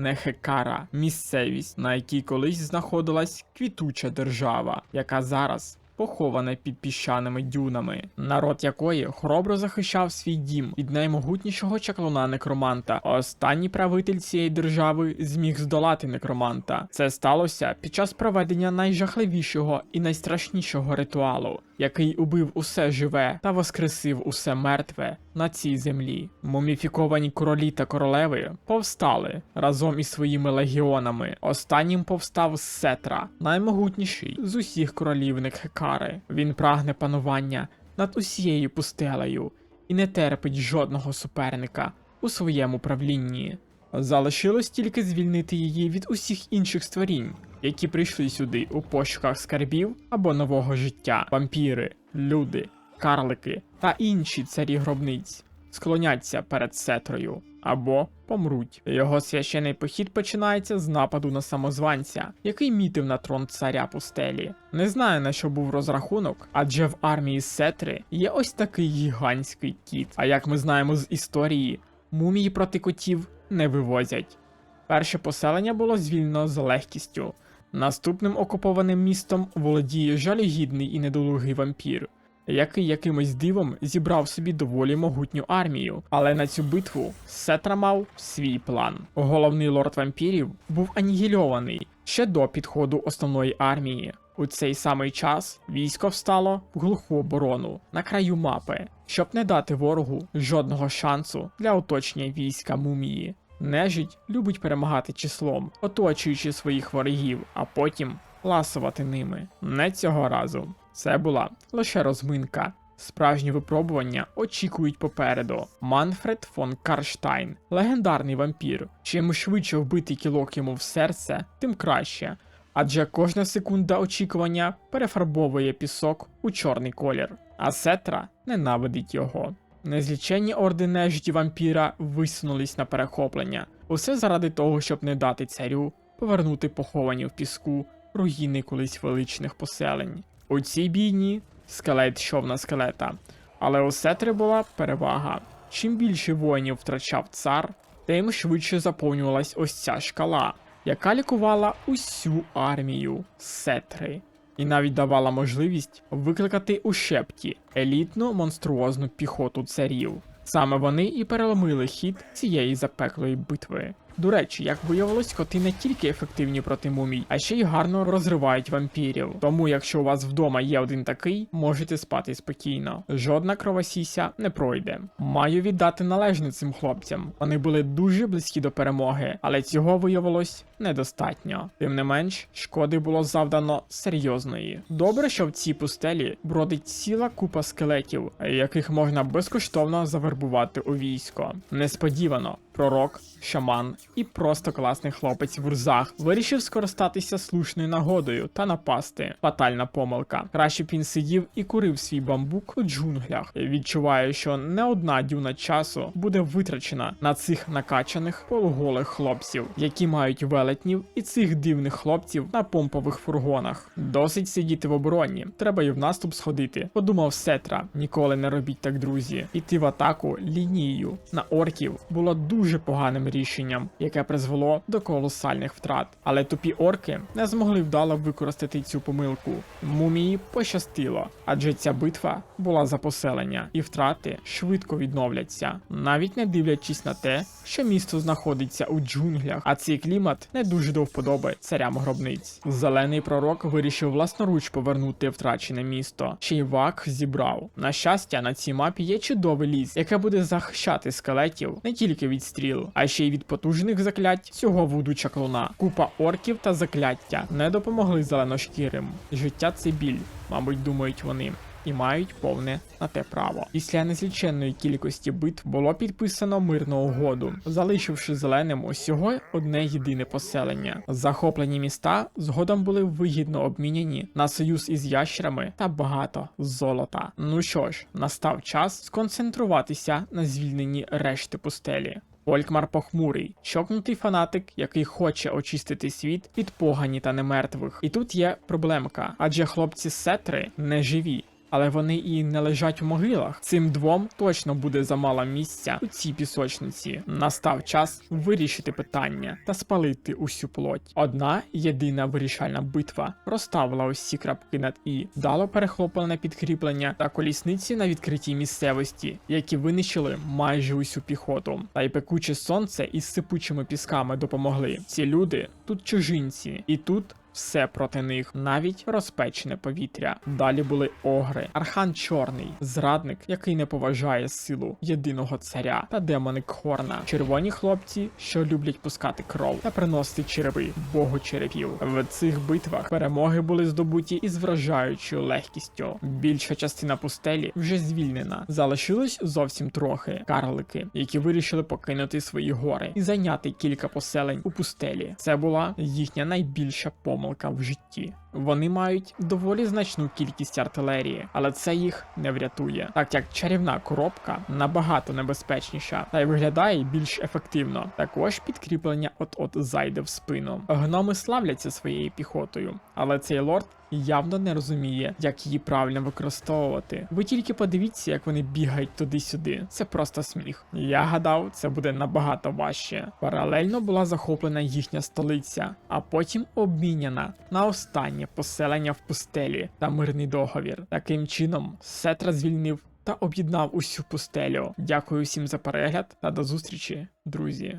Нехекара, місцевість, на якій колись знаходилась квітуча держава, яка зараз похована під піщаними дюнами, народ якої хоробро захищав свій дім від наймогутнішого чаклуна некроманта. Останній правитель цієї держави зміг здолати некроманта. Це сталося під час проведення найжахливішого і найстрашнішого ритуалу, який убив усе живе та воскресив усе мертве на цій землі. Муміфіковані королі та королеви повстали разом із своїми легіонами. Останнім повстав Сетра, наймогутніший з усіх королів Некхекари. Він прагне панування над усією пустелею і не терпить жодного суперника у своєму правлінні. Залишилось тільки звільнити її від усіх інших створінь, які прийшли сюди у пошуках скарбів або нового життя. Вампіри, люди, карлики та інші царі гробниць склоняться перед сетрою або помруть. Його священий похід починається з нападу на самозванця, який мітив на трон царя пустелі. Не знаю на що був розрахунок, адже в армії сетри є ось такий гігантський кіт. А як ми знаємо з історії, мумії проти котів не вивозять. Перше поселення було звільнено з легкістю. Наступним окупованим містом володіє жалюгідний і недолугий вампір, який якимось дивом зібрав собі доволі могутню армію. Але на цю битву Сетра мав свій план. Головний лорд вампірів був анігільований ще до підходу основної армії. У цей самий час військо встало в глуху оборону на краю мапи, щоб не дати ворогу жодного шансу для оточення війська мумії. Нежить любить перемагати числом, оточуючи своїх ворогів, а потім ласувати ними. Не цього разу. Це була лише розминка. Справжні випробування очікують попереду. Манфред фон Карштайн, легендарний вампір. Чим швидше вбити кілок йому в серце, тим краще. Адже кожна секунда очікування перефарбовує пісок у чорний колір, а Сетра ненавидить його. Незліченні орди нежиті вампіра висунулись на перехоплення. Усе заради того, щоб не дати царю повернути поховані в піску руїни колись величних поселень. У цій бійні скелет йшов на скелета, але у Сетри була перевага. Чим більше воїнів втрачав цар, тим швидше заповнювалась ось ця шкала, яка лікувала усю армію Сетри. І навіть давала можливість викликати у шепті елітну монструозну піхоту царів. Саме вони і переломили хід цієї запеклої битви. До речі, як виявилось, коти не тільки ефективні проти мумій, а ще й гарно розривають вампірів. Тому, якщо у вас вдома є один такий, можете спати спокійно. Жодна кровосіся не пройде. Маю віддати належне цим хлопцям. Вони були дуже близькі до перемоги, але цього виявилось недостатньо. Тим не менш, шкоди було завдано серйозної. Добре, що в цій пустелі бродить ціла купа скелетів, яких можна безкоштовно завербувати у військо. Несподівано, пророк, шаман і просто класний хлопець в урзах вирішив скористатися слушною нагодою та напасти. Фатальна помилка. Краще б він сидів і курив свій бамбук у джунглях. Відчуваю, що не одна дюна часу буде витрачена на цих накачаних полуголих хлопців, які мають велетнів і цих дивних хлопців на помпових фургонах. Досить сидіти в обороні, треба і в наступ сходити. Подумав Сетра. Ніколи не робіть так, друзі. Іти в атаку лінією на орків було дуже поганим рішенням, яке призвело до колосальних втрат. Але тупі орки не змогли вдало використати цю помилку. Мумії пощастило, адже ця битва була за поселення, і втрати швидко відновляться, навіть не дивлячись на те, що місто знаходиться у джунглях, а цей клімат не дуже до вподоби царям гробниць. Зелений пророк вирішив власноруч повернути втрачене місто. Ще й вак зібрав. На щастя, на цій мапі є чудовий ліс, яке буде захищати скелетів не тільки від стріл, а ще й від потужних заклять цього вуду чаклуна. Купа орків та закляття не допомогли зеленошкірим. Життя це біль, мабуть, думають вони. І мають повне на те право. Після незліченної кількості битв було підписано мирну угоду, залишивши зеленим усього одне єдине поселення. Захоплені міста згодом були вигідно обміняні на союз із ящерами та багато золота. Ну що ж, настав час сконцентруватися на звільненні решти пустелі. Олькмар похмурий, чокнутий фанатик, який хоче очистити світ від погані та немертвих. І тут є проблемка, адже хлопці сетри не живі. Але вони і не лежать у могилах. Цим двом точно буде замало місця у цій пісочниці. Настав час вирішити питання та спалити усю плоть. Одна єдина вирішальна битва розставила усі крапки над і, дало перехоплене підкріплення та колісниці на відкритій місцевості, які винищили майже усю піхоту. Та й пекуче сонце із сипучими пісками допомогли. Ці люди тут чужинці, і тут. Все проти них, навіть розпечене повітря. Далі були огри, архан чорний, зрадник, який не поважає силу єдиного царя, та демони Хорна, червоні хлопці, що люблять пускати кров та приносити череви богу черепів. В цих битвах перемоги були здобуті із вражаючою легкістю. Більша частина пустелі вже звільнена. Залишилось зовсім трохи карлики, які вирішили покинути свої гори і зайняти кілька поселень у пустелі. Це була їхня найбільша помилка в житті. Вони мають доволі значну кількість артилерії, але це їх не врятує, так як чарівна коробка набагато небезпечніша та й виглядає більш ефективно. Також підкріплення от-от зайде в спину. Гноми славляться своєю піхотою, але цей лорд явно не розуміє, як її правильно використовувати. Ви тільки подивіться, як вони бігають туди-сюди. Це просто сміх. Я гадав, це буде набагато важче. Паралельно була захоплена їхня столиця, а потім обміняна на останнє поселення в пустелі та мирний договір. Таким чином, Сетра звільнив та об'єднав усю пустелю. Дякую всім за перегляд та до зустрічі, друзі.